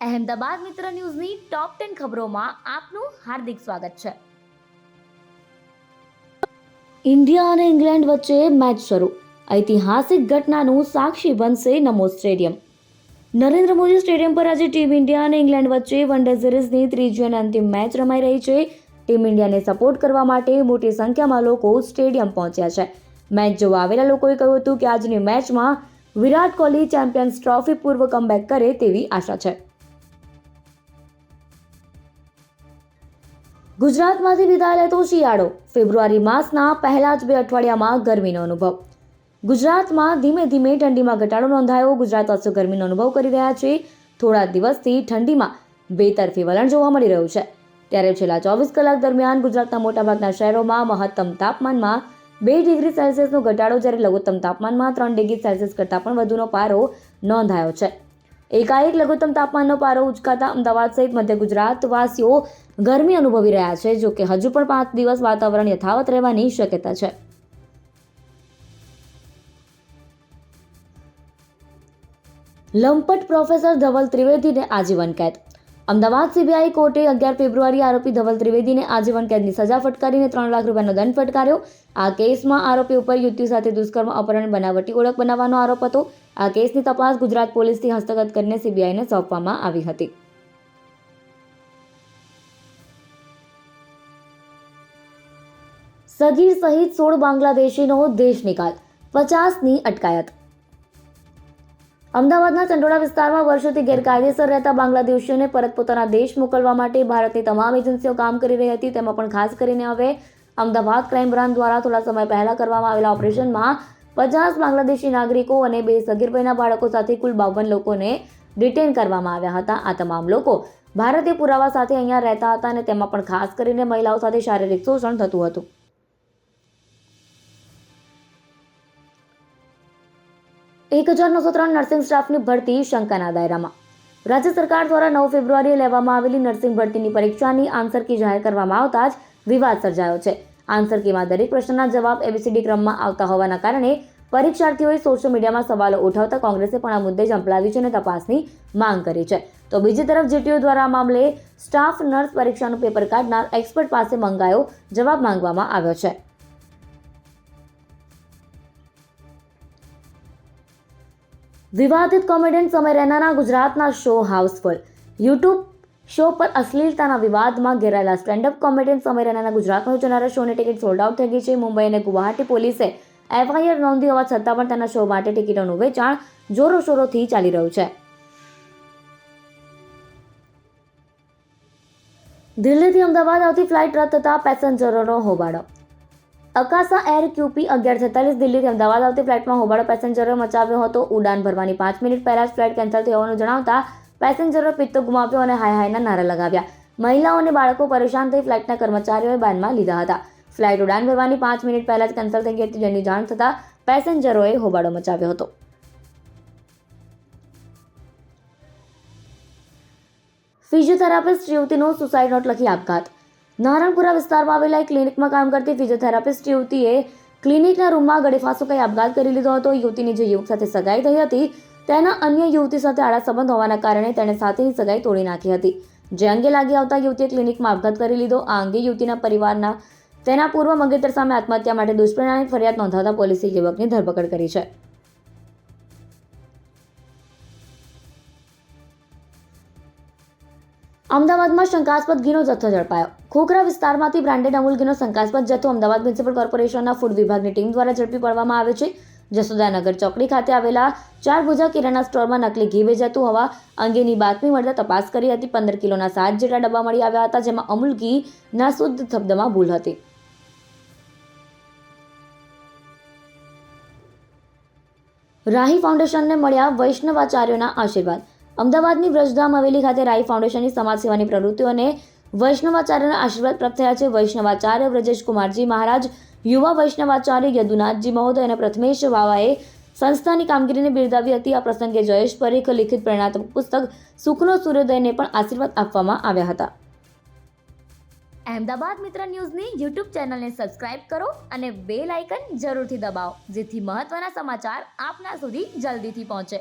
અહેમદાબાદ મિત્ર ન્યૂઝની top ten ખબરોમાં આપનું હાર્દિક સ્વાગત છે. ઇન્ડિયા અને ઇંગ્લેન્ડ વચ્ચે મેચ શરૂ. ઐતિહાસિક ઘટનાનું સાક્ષી બનશે નમો સ્ટેડિયમ. નરેન્દ્ર મોદી સ્ટેડિયમ પર આજે ટીમ ઇન્ડિયા અને ઇંગ્લેન્ડ વચ્ચે વન ડે સિરીઝની ત્રીજી અને અંતિમ મેચ રમાઈ રહી છે. ટીમ ઇન્ડિયાને સપોર્ટ કરવા માટે મોટી સંખ્યામાં લોકો સ્ટેડિયમ પહોંચ્યા છે. મેચ જોવા આવેલા લોકોએ કહ્યું હતું કે આજની મેચમાં વિરાટ કોહલી ચેમ્પિયન્સ ટ્રોફી પૂર્વ કમબેક કરે તેવી આશા છે. ગુજરાતમાંથી વિદાય લેતો શિયાળો. ફેબ્રુઆરી માસના પહેલા જ બે અઠવાડિયામાં ગરમીનો અનુભવ. ગુજરાતમાં ધીમે ધીમે ઠંડીમાં ઘટાડો નોંધાયો. ગુજરાતવાસીઓ ગરમીનો અનુભવ કરી રહ્યા છે. થોડા દિવસથી ઠંડીમાં બેતરફી વલણ જોવા મળી રહ્યું છે. ત્યારે છેલ્લા ચોવીસ કલાક દરમિયાન ગુજરાતના મોટાભાગના શહેરોમાં મહત્તમ તાપમાનમાં બે ડિગ્રી સેલ્સિયસનો ઘટાડો, જ્યારે લઘુત્તમ તાપમાનમાં ત્રણ ડિગ્રી સેલ્સિયસ કરતાં પણ વધુનો પારો નોંધાયો છે. એકાએક લઘુત્તમ તાપમાનનો પારો ઉચકાતા અમદાવાદ સહિત મધ્ય ગુજરાતવાસીઓ ગરમી અનુભવી રહ્યા છે, જો કે હજુ પણ પાંચ દિવસ વાતાવરણ યથાવત રહેવાની શક્યતા છે. લંપટ પ્રોફેસર ધવલ ત્રિવેદીને આજીવન કેદ અમદાવાદ સીબીઆઈ કોર્ટે અગિયાર ફેબ્રુઆરી આરોપી ધવલ ત્રિવેદીને આજીવન કેદની સજા ફટકારીને ત્રણ લાખ રૂપિયાનો દંડ ફટકાર્યો. આ કેસમાં આરોપી ઉપર યુવતી સાથે દુષ્કર્મ, અપહરણ બનાવટી ઓળખ બનાવવાનો આરોપ હતો. આ કેસની તપાસ ગુજરાત પોલીસથી હસ્તગત કરીને સીબીઆઈને સોંપવામાં આવી હતી. સગીર સહિત સોળ બાંગ્લાદેશીનો દેશ નિકાલ પચાસની અટકાયત. અમદાવાદના ચંડોળા વિસ્તારમાં વર્ષોથી ગેરકાયદેસર રહેતા બાંગ્લાદેશીઓને પરત પોતાના દેશ મોકલવા માટે ભારતની તમામ એજન્સીઓ કામ કરી રહી હતી. તેમાં પણ ખાસ કરીને હવે અમદાવાદ ક્રાઇમ બ્રાન્ચ દ્વારા થોડા સમય પહેલા કરવામાં આવેલા ઓપરેશનમાં પચાસ બાંગ્લાદેશી નાગરિકો અને બે સગીરભાઈના બાળકો સાથે કુલ બાવન લોકોને ડિટેન કરવામાં આવ્યા હતા. આ તમામ લોકો ભારતીય પુરાવા સાથે અહીંયા રહેતા હતા અને તેમાં પણ ખાસ કરીને મહિલાઓ સાથે શારીરિક શોષણ થતું હતું. એક હજાર નવસો ત્રણ નર્સિંગ સ્ટાફની ભરતી શંકાના દાયરામાં. રાજ્ય સરકાર દ્વારા નવ ફેબ્રુઆરીએ લેવામાં આવેલી નર્સિંગ ભરતીની પરીક્ષાની આન્સર કી જાહેર કરવામાં આવતા જ વિવાદ સર્જાયો છે. આન્સર કીમાં દરેક પ્રશ્નના જવાબ એબીસીડી ક્રમમાં આવતા હોવાના કારણે પરીક્ષાર્થીઓએ સોશિયલ મીડિયામાં સવાલો ઉઠાવતા કોંગ્રેસે પણ આ મુદ્દે ઝંપલાવી છે અને તપાસની માંગ કરી છે. તો બીજી તરફ જીટીયુ દ્વારા આ મામલે સ્ટાફ નર્સ પરીક્ષાનું પેપર કાઢનાર એક્સપર્ટ પાસે મંગાયો જવાબ માંગવામાં આવ્યો છે. વિવાદિત કોમેડિયન સમય રૈનાના ગુજરાતના શો હાઉસફુલ. યુટ્યુબ શો પર અશ્લીલતાના વિવાદમાં ઘેરાયેલા સ્ટેન્ડઅપ કોમેડિયન સમય રૈનાના ગુજરાતમાં યોજાનારા શોની ટિકિટ સોલ્ડ આઉટ થઈ ગઈ છે. મુંબઈ અને ગુવાહાટી પોલીસે એફઆઈઆર નોંધી હોવા છતાં પણ તેના શો માટે ટિકિટોનું વેચાણ જોરોશોરોથી ચાલી રહ્યું છે. દિલ્હીથી અમદાવાદ આવતી ફ્લાઇટ રદ થતા પેસેન્જરોનો હોબાળો. અકાસા એર ક્યુપી અગિયાર છેતાલીસ દિલ્હીથી અમદાવાદ આવતી ફ્લાઇટમાં હોબાળો પેસેન્જરો મચાવ્યો હતો. ઉડાન ભરવાની પાંચ મિનિટ પહેલાં જ ફ્લાઇટ કેન્સલ થઈ હોવાનું જણાવતા પેસેન્જરો પિત્તો ગુમાવ્યો અને હાય હાયના નારા લગાવ્યા. મહિલાઓ અને બાળકો પરેશાન થઈ ફ્લાઇટના કર્મચારીઓએ બાનમાં લીધા હતા. ફ્લાઇટ ઉડાન ભરવાની પાંચ મિનિટ પહેલાં જ કેન્સલ થઈ ગઈ હતી જેની જાણ થતાં પેસેન્જરોએ હોબાળો મચાવ્યો હતો. ફિઝિયોથેરાપિસ્ટ યુવતીનો સુસાઇડ નોટ લખી આપઘાત નારણપુરા વિસ્તારમાં આવેલા એક ક્લિનિકમાં કામ કરતી ફિઝિયોથેરાપિસ્ટ યુવતીએ ક્લિનિકના રૂમમાં ગળેફાંસો કઈ આપઘાત કરી લીધો હતો. યુવતીની જે યુવક સાથે સગાઈ થઈ હતી, તેના અન્ય યુવતી સાથે આડા સંબંધ હોવાના કારણે તેણે સાથેની સગાઈ તોડી નાખી હતી. જે અંગે લાગી આવતા યુવતીએ ક્લિનિકમાં આપઘાત કરી લીધો. આ અંગે યુવતીના પરિવારના તેના પૂર્વ મંગેતર સામે આત્મહત્યા માટે દુષ્પરિણામની ફરિયાદ નોંધાવતા પોલીસે યુવકની ધરપકડ કરી છે. અમદાવાદમાં શંકાસ્પદ ઘીનો જથ્થો ઝડપાયો. ખોખરા વિસ્તારમાંથી બ્રાન્ડેડ અમૂલ ઘીનો શંકાસ્પદ જથ્થો અમદાવાદ મ્યુનિસિપલ કોર્પોરેશનના ફૂડ વિભાગની ટીમ દ્વારા ઝડપી પાડવામાં આવે છે. જસોદાનગર ચોકડી ખાતે આવેલા ચાર ભુજા કિરાણા સ્ટોરમાં નકલી ઘી વેચાતું હોવા અંગેની બાતમી મળતા તપાસ કરી હતી પંદર કિલોના સાત જેટલા ડબ્બા મળી આવ્યા હતા, જેમાં અમૂલ ઘીના શુદ્ધ શબ્દમાં ભૂલ હતી. રાહી ફાઉન્ડેશનને મળ્યા વૈષ્ણવાચાર્યોના આશીર્વાદ. અમદાવાદની વ્રજધામ હવેલી ખાતે રાહી ફાઉન્ડેશનની સમાજ સેવાની પ્રવૃત્તિઓને વૈષ્ણવાચાર્યના આશીર્વાદ પ્રાપ્ત થયા છે. વૈષ્ણવાચાર્ય વ્રજેશ કુમારજી મહારાજ, યુવા વૈષ્ણવાચાર્ય યદુનાથજી મહોદય અને પ્રથમેશ વાવાએ સંસ્થાની કામગીરીને બિરદાવી હતી. આ પ્રસંગે જયેશ પરીખ લિખિત પ્રેરણાત્મક પુસ્તક સુખનો સૂર્યોદયને પણ આશીર્વાદ આપવામાં આવ્યા હતા. અહેમદાબાદ મિત્ર ન્યૂઝની યુટ્યુબ ચેનલને સબસ્ક્રાઇબ કરો અને બેલ આઇકન જરૂરથી દબાવો, જેથી મહત્ત્વના સમાચાર આપના સુધી જલ્દીથી પહોંચે.